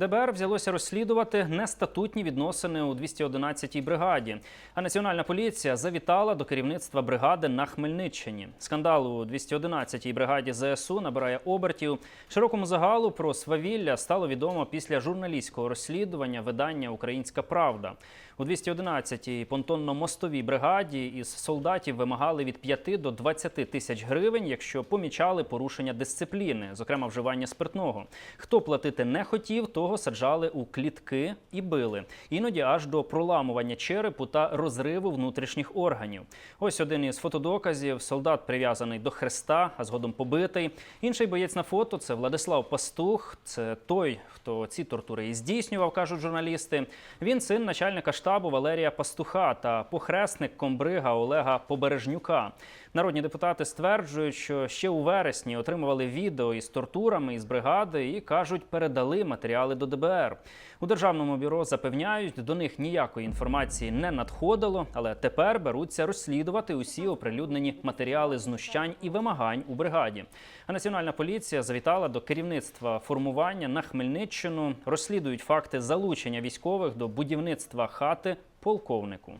ДБР взялося розслідувати нестатутні відносини у 211-й бригаді. А національна поліція завітала до керівництва бригади на Хмельниччині. Скандал у 211-й бригаді ЗСУ набирає обертів. Широкому загалу про свавілля стало відомо після журналістського розслідування видання Українська Правда. У 211-й понтонно-мостовій бригаді із солдатів вимагали від 5 до 20 тисяч гривень, якщо помічали порушення дисципліни, зокрема вживання спиртного. Хто платити не хотів, того саджали у клітки і били. Іноді аж до проламування черепу та розриву внутрішніх органів. Ось один із фотодоказів: солдат прив'язаний до хреста, а згодом побитий. Інший боєць на фото це Владислав Пастух. Це той, хто ці тортури і здійснював, кажуть журналісти. Він син начальника штабу Валерія Пастуха та похресник комбрига Олега Побережнюка. Народні депутати стверджують, що ще у вересні отримували відео із тортурами із бригади і кажуть, передали матеріали до ДБР. У державному бюро запевняють, до них ніякої інформації не надходило, але тепер беруться розслідувати усі оприлюднені матеріали знущань і вимагань у бригаді. А національна поліція завітала до керівництва формування на Хмельниччину. Розслідують факти залучення військових до будівництва хати полковнику.